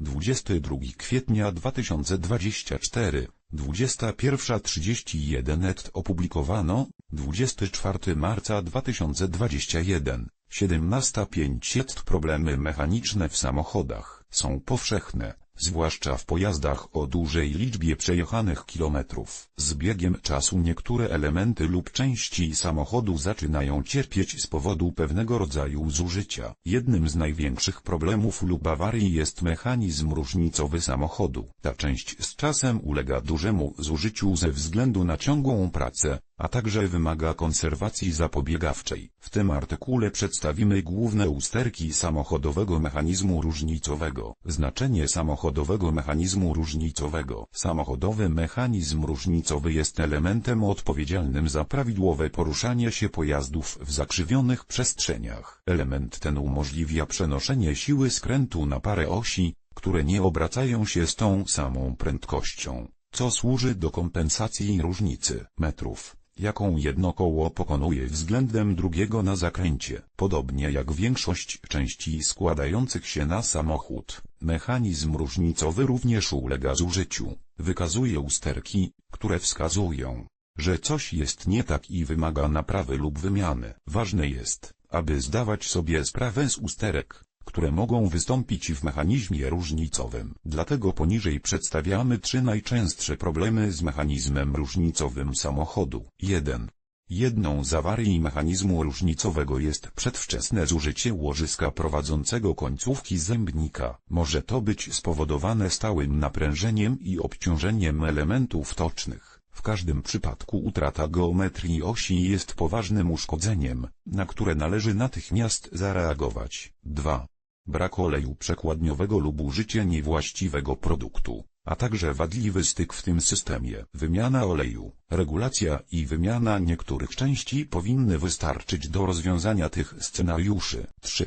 22 kwietnia 2024 21.31 net opublikowano 24 marca 2021 17.5 Problemy mechaniczne w samochodach są powszechne, zwłaszcza w pojazdach o dużej liczbie przejechanych kilometrów. Z biegiem czasu niektóre elementy lub części samochodu zaczynają cierpieć z powodu pewnego rodzaju zużycia. Jednym z największych problemów lub awarii jest mechanizm różnicowy samochodu. Ta część z czasem ulega dużemu zużyciu ze względu na ciągłą pracę, a także wymaga konserwacji zapobiegawczej. W tym artykule przedstawimy główne usterki samochodowego mechanizmu różnicowego. Znaczenie samochodowego mechanizmu różnicowego. Samochodowy mechanizm różnicowy jest elementem odpowiedzialnym za prawidłowe poruszanie się pojazdów w zakrzywionych przestrzeniach. Element ten umożliwia przenoszenie siły skrętu na parę osi, które nie obracają się z tą samą prędkością, co służy do kompensacji różnicy metrów jaką jedno koło pokonuje względem drugiego na zakręcie. Podobnie jak większość części składających się na samochód, mechanizm różnicowy również ulega zużyciu. Wykazuje usterki, które wskazują, że coś jest nie tak i wymaga naprawy lub wymiany. Ważne jest, aby zdawać sobie sprawę z usterek, które mogą wystąpić w mechanizmie różnicowym. Dlatego poniżej przedstawiamy trzy najczęstsze problemy z mechanizmem różnicowym samochodu. 1. Jedną z awarii mechanizmu różnicowego jest przedwczesne zużycie łożyska prowadzącego końcówki zębnika. Może to być spowodowane stałym naprężeniem i obciążeniem elementów tocznych. W każdym przypadku utrata geometrii osi jest poważnym uszkodzeniem, na które należy natychmiast zareagować. 2 brak oleju przekładniowego lub użycie niewłaściwego produktu, a także wadliwy styk w tym systemie. Wymiana oleju, regulacja i wymiana niektórych części powinny wystarczyć do rozwiązania tych scenariuszy. 3.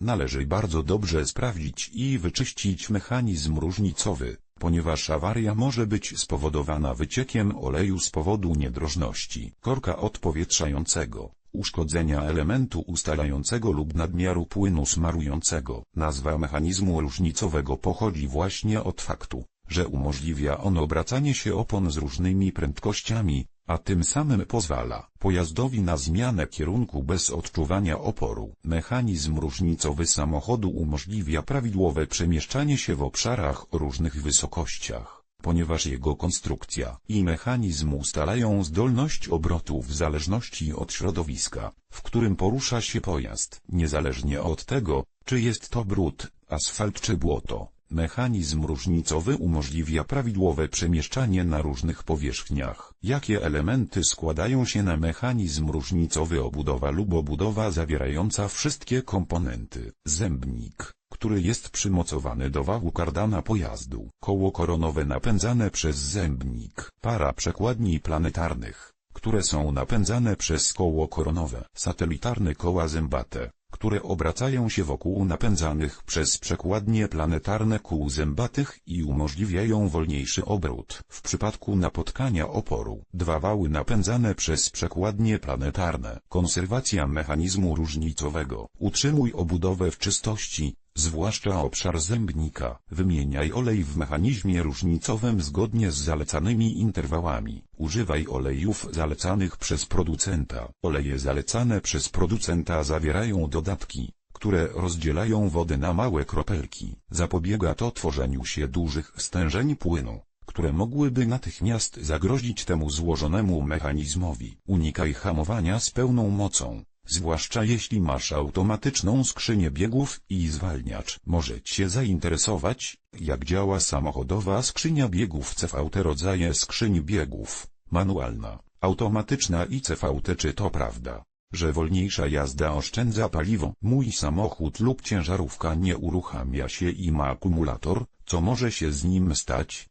Należy bardzo dobrze sprawdzić i wyczyścić mechanizm różnicowy, ponieważ awaria może być spowodowana wyciekiem oleju z powodu niedrożności korka odpowietrzającego uszkodzenia elementu ustalającego lub nadmiaru płynu smarującego. Nazwa mechanizmu różnicowego pochodzi właśnie od faktu, że umożliwia on obracanie się opon z różnymi prędkościami, a tym samym pozwala pojazdowi na zmianę kierunku bez odczuwania oporu. Mechanizm różnicowy samochodu umożliwia prawidłowe przemieszczanie się w obszarach o różnych wysokościach ponieważ jego konstrukcja i mechanizm ustalają zdolność obrotu w zależności od środowiska, w którym porusza się pojazd. Niezależnie od tego, czy jest to brud, asfalt czy błoto, mechanizm różnicowy umożliwia prawidłowe przemieszczanie na różnych powierzchniach. Jakie elementy składają się na mechanizm różnicowy obudowa lub obudowa zawierająca wszystkie komponenty? Zębnik który jest przymocowany do wału kardana pojazdu. Koło koronowe napędzane przez zębnik. Para przekładni planetarnych, które są napędzane przez koło koronowe. Satelitarne koła zębate, które obracają się wokół napędzanych przez przekładnie planetarne kół zębatych i umożliwiają wolniejszy obrót. W przypadku napotkania oporu, dwa wały napędzane przez przekładnie planetarne. Konserwacja mechanizmu różnicowego. Utrzymuj obudowę w czystości, zwłaszcza obszar zębnika. Wymieniaj olej w mechanizmie różnicowym zgodnie z zalecanymi interwałami. Używaj olejów zalecanych przez producenta. Oleje zalecane przez producenta zawierają dodatki, które rozdzielają wodę na małe kropelki. Zapobiega to tworzeniu się dużych stężeń płynu które mogłyby natychmiast zagrozić temu złożonemu mechanizmowi. Unikaj hamowania z pełną mocą zwłaszcza jeśli masz automatyczną skrzynię biegów i zwalniacz. Może Cię zainteresować, jak działa samochodowa skrzynia biegów CVT rodzaje skrzyni biegów, manualna, automatyczna i CVT czy to prawda, że wolniejsza jazda oszczędza paliwo? Mój samochód lub ciężarówka nie uruchamia się i ma akumulator, co może się z nim stać,